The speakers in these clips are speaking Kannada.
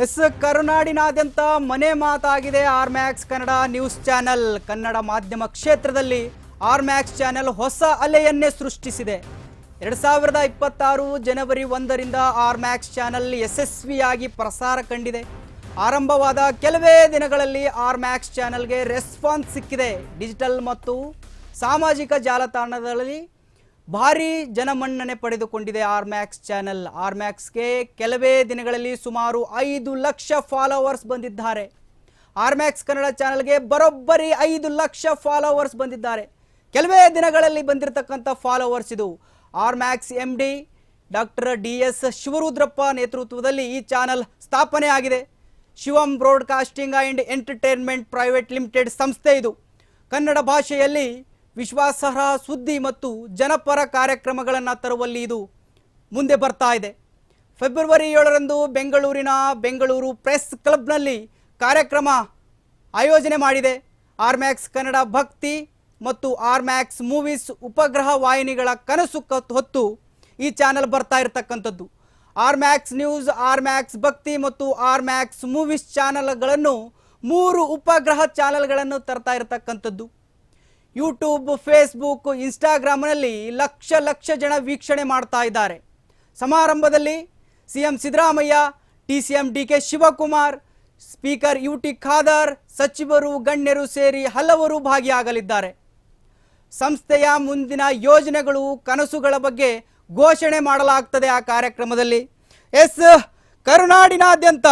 ಎಸ್ ಕರುನಾಡಿನಾದ್ಯಂತ ಮನೆ ಮಾತಾಗಿದೆ R Max Kannada news channel. Kannada ಮಾಧ್ಯಮ ಕ್ಷೇತ್ರದಲ್ಲಿ ಆರ್ ಮ್ಯಾಕ್ಸ್ ಚಾನೆಲ್ ಹೊಸ ಅಲೆಯನ್ನೇ ಸೃಷ್ಟಿಸಿದೆ. ಎರಡು ಸಾವಿರದ ಇಪ್ಪತ್ತಾರು ಜನವರಿ ಒಂದರಿಂದ ಆರ್ ಮ್ಯಾಕ್ಸ್ ಚಾನೆಲ್ ಯಶಸ್ವಿಯಾಗಿ ಪ್ರಸಾರ ಕಂಡಿದೆ. ಆರಂಭವಾದ ಕೆಲವೇ ದಿನಗಳಲ್ಲಿ ಆರ್ ಮ್ಯಾಕ್ಸ್ ಚಾನೆಲ್ಗೆ ರೆಸ್ಪಾನ್ಸ್ ಸಿಕ್ಕಿದೆ. ಡಿಜಿಟಲ್ ಮತ್ತು ಸಾಮಾಜಿಕ ಜಾಲತಾಣಗಳಲ್ಲಿ ಭಾರಿ ಜನಮನ್ನಣೆ ಪಡೆದುಕೊಂಡಿದೆ ಆರ್ ಮ್ಯಾಕ್ಸ್ ಚಾನೆಲ್ ಆರ್ ಮ್ಯಾಕ್ಸ್ಗೆ ಕೆಲವೇ ದಿನಗಳಲ್ಲಿ ಸುಮಾರು ಐದು ಲಕ್ಷ ಫಾಲೋವರ್ಸ್ ಬಂದಿದ್ದಾರೆ. ಆರ್ ಮ್ಯಾಕ್ಸ್ ಕನ್ನಡ ಚಾನೆಲ್ಗೆ ಬರೋಬ್ಬರಿ ಐದು ಲಕ್ಷ ಫಾಲೋವರ್ಸ್ ಬಂದಿದ್ದಾರೆ. ಕೆಲವೇ ದಿನಗಳಲ್ಲಿ ಬಂದಿರತಕ್ಕಂಥ ಫಾಲೋವರ್ಸ್ ಇದು. R Max M D doctor D S Shivarudrappa ನೇತೃತ್ವದಲ್ಲಿ ಈ ಚಾನೆಲ್ ಸ್ಥಾಪನೆ ಆಗಿದೆ. Shivam broadcasting and entertainment private limited ಸಂಸ್ಥೆ ಇದು. ಕನ್ನಡ ಭಾಷೆಯಲ್ಲಿ ವಿಶ್ವಾಸಾರ್ಹ ಸುದ್ದಿ ಮತ್ತು ಜನಪರ ಕಾರ್ಯಕ್ರಮಗಳನ್ನು ತರುವಲ್ಲಿ ಇದು ಮುಂದೆ ಬರ್ತಾ ಇದೆ. ಫೆಬ್ರವರಿ ಏಳರಂದು ಬೆಂಗಳೂರಿನ ಬೆಂಗಳೂರು ಪ್ರೆಸ್ ಕ್ಲಬ್ನಲ್ಲಿ ಕಾರ್ಯಕ್ರಮ ಆಯೋಜನೆ ಮಾಡಿದೆ. ಆರ್ಮ್ಯಾಕ್ಸ್ ಕನ್ನಡ ಭಕ್ತಿ ಮತ್ತು ಆರ್ಮ್ಯಾಕ್ಸ್ ಮೂವೀಸ್ ಉಪಗ್ರಹ ವಾಹಿನಿಗಳ ಕನಸು ಹೊತ್ತು ಈ ಚಾನೆಲ್ ಬರ್ತಾ ಇರತಕ್ಕಂಥದ್ದು. ಆರ್ಮ್ಯಾಕ್ಸ್ ನ್ಯೂಸ್, ಆರ್ಮ್ಯಾಕ್ಸ್ ಭಕ್ತಿ ಮತ್ತು ಆರ್ಮ್ಯಾಕ್ಸ್ ಮೂವೀಸ್ ಚಾನಲ್ಗಳನ್ನು ಮೂರು ಉಪಗ್ರಹ ಚಾನಲ್ಗಳನ್ನು ತರ್ತಾ ಇರತಕ್ಕಂಥದ್ದು. ಯೂಟ್ಯೂಬ್, ಫೇಸ್ಬುಕ್, ಇನ್ಸ್ಟಾಗ್ರಾಮ್ನಲ್ಲಿ ಲಕ್ಷ ಲಕ್ಷ ಜನ ವೀಕ್ಷಣೆ ಮಾಡ್ತಾ ಇದ್ದಾರೆ. ಸಮಾರಂಭದಲ್ಲಿ C M Siddaramaiah, D C M D K Shivakumar, speaker U T Khader, ಸಚಿವರು, ಗಣ್ಯರು ಸೇರಿ ಹಲವರು ಭಾಗಿಯಾಗಲಿದ್ದಾರೆ. ಸಂಸ್ಥೆಯ ಮುಂದಿನ ಯೋಜನೆಗಳು ಕನಸುಗಳ ಬಗ್ಗೆ ಘೋಷಣೆ ಮಾಡಲಾಗ್ತದೆ ಆ ಕಾರ್ಯಕ್ರಮದಲ್ಲಿ. ಎಸ್. ಕರುನಾಡಿನಾದ್ಯಂತ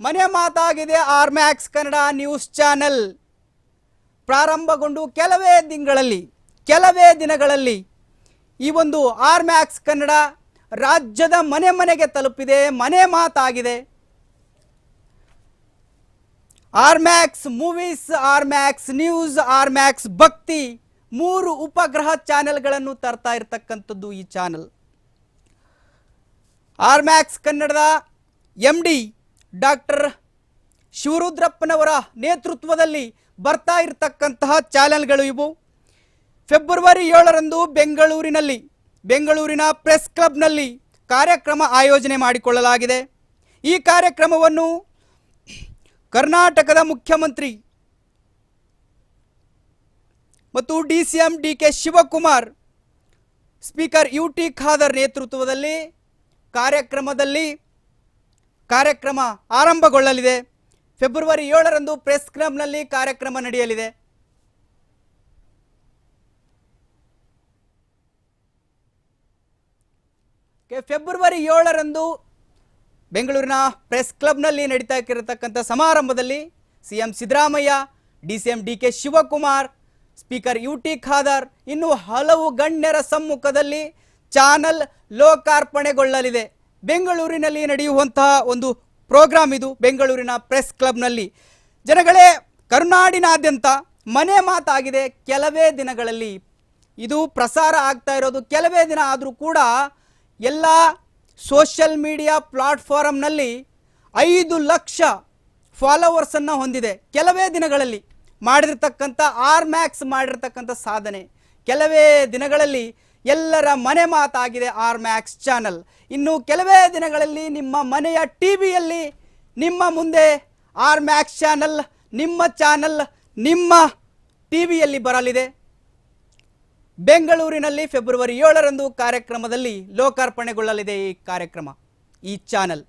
ಮನೆ ಮಾತಾಗಿದೆ R Max Kannada news channel. ಪ್ರಾರಂಭಗೊಂಡು ಕೆಲವೇ ದಿನಗಳಲ್ಲಿ ಕೆಲವೇ ದಿನಗಳಲ್ಲಿ ಈ ಒಂದು ಆರ್ ಮ್ಯಾಕ್ಸ್ ಕನ್ನಡ ರಾಜ್ಯದ ಮನೆ ಮನೆಗೆ ತಲುಪಿದೆ, ಮನೆ ಮಾತಾಗಿದೆ. R Max movies, R Max news, R Max Bhakti ಮೂರು ಉಪಗ್ರಹ ಚಾನೆಲ್ಗಳನ್ನು ತರ್ತಾ ಇರತಕ್ಕಂಥದ್ದು ಈ ಚಾನೆಲ್. ಆರ್ ಮ್ಯಾಕ್ಸ್ ಕನ್ನಡದ ಎಂ ಡಿ ಡಾಕ್ಟರ್ ಶಿವರುದ್ರಪ್ಪನವರ ನೇತೃತ್ವದಲ್ಲಿ ಬರ್ತಾ ಇರತಕ್ಕಂತಹ ಚಾನೆಲ್ಗಳು ಇವು. ಫೆಬ್ರವರಿ ಏಳರಂದು ಬೆಂಗಳೂರಿನಲ್ಲಿ, ಬೆಂಗಳೂರಿನ ಪ್ರೆಸ್ ಕ್ಲಬ್ನಲ್ಲಿ ಕಾರ್ಯಕ್ರಮ ಆಯೋಜನೆ ಮಾಡಿಕೊಳ್ಳಲಾಗಿದೆ. ಈ ಕಾರ್ಯಕ್ರಮವನ್ನು ಕರ್ನಾಟಕದ ಮುಖ್ಯಮಂತ್ರಿ ಮತ್ತು D C M D K Shivakumar, speaker U T Khader ನೇತೃತ್ವದಲ್ಲಿ ಕಾರ್ಯಕ್ರಮದಲ್ಲಿ ಕಾರ್ಯಕ್ರಮ ಆರಂಭಗೊಳ್ಳಲಿದೆ. ಫೆಬ್ರವರಿ ಏಳರಂದು ಪ್ರೆಸ್ ಕ್ಲಬ್ನಲ್ಲಿ ಕಾರ್ಯಕ್ರಮ ನಡೆಯಲಿದೆ. ಫೆಬ್ರವರಿ ಏಳರಂದು ಬೆಂಗಳೂರಿನ ಪ್ರೆಸ್ ಕ್ಲಬ್ನಲ್ಲಿ ನಡೀತಾ ಇರತಕ್ಕಂಥ ಸಮಾರಂಭದಲ್ಲಿ C M Siddaramaiah, D C D K Shivakumar, speaker U T Khader ಇನ್ನು ಹಲವು ಗಣ್ಯರ ಸಮ್ಮುಖದಲ್ಲಿ ಚಾನಲ್ ಲೋಕಾರ್ಪಣೆಗೊಳ್ಳಲಿದೆ. ಬೆಂಗಳೂರಿನಲ್ಲಿ ನಡೆಯುವಂತಹ ಒಂದು ಪ್ರೋಗ್ರಾಮ್ ಇದು ಬೆಂಗಳೂರಿನ ಪ್ರೆಸ್ ಕ್ಲಬ್ನಲ್ಲಿ. ಜನಗಳೇ, ಕರುನಾಡಿನಾದ್ಯಂತ ಮನೆ ಮಾತಾಗಿದೆ ಕೆಲವೇ ದಿನಗಳಲ್ಲಿ. ಇದು ಪ್ರಸಾರ ಆಗ್ತಾ ಇರೋದು ಕೆಲವೇ ದಿನ ಆದರೂ ಕೂಡ ಎಲ್ಲ ಸೋಷಿಯಲ್ ಮೀಡಿಯಾ ಪ್ಲಾಟ್ಫಾರಮ್ನಲ್ಲಿ ಐದು ಲಕ್ಷ ಫಾಲೋವರ್ಸನ್ನು ಹೊಂದಿದೆ ಕೆಲವೇ ದಿನಗಳಲ್ಲಿ. ಮಾಡಿರ್ತಕ್ಕಂಥ ಆರ್ ಮ್ಯಾಕ್ಸ್ ಮಾಡಿರ್ತಕ್ಕಂಥ ಸಾಧನೆ. ಕೆಲವೇ ದಿನಗಳಲ್ಲಿ ಎಲ್ಲರ ಮನೆ ಮಾತಾಗಿದೆ ಆರ್ ಮ್ಯಾಕ್ಸ್ ಚಾನಲ್ ಇನ್ನು ಕೆಲವೇ ದಿನಗಳಲ್ಲಿ ನಿಮ್ಮ ಮನೆಯ ಟಿ ವಿಯಲ್ಲಿ ನಿಮ್ಮ ಮುಂದೆ ಆರ್ ಮ್ಯಾಕ್ಸ್ ಚಾನಲ್ ನಿಮ್ಮ ಚಾನಲ್ ನಿಮ್ಮ ಟಿ ವಿಯಲ್ಲಿ ಬರಲಿದೆ. ಬೆಂಗಳೂರಿನಲ್ಲಿ ಫೆಬ್ರವರಿ ಏಳರಂದು ಕಾರ್ಯಕ್ರಮದಲ್ಲಿ ಲೋಕಾರ್ಪಣೆಗೊಳ್ಳಲಿದೆ ಈ ಕಾರ್ಯಕ್ರಮ, ಈ ಚಾನಲ್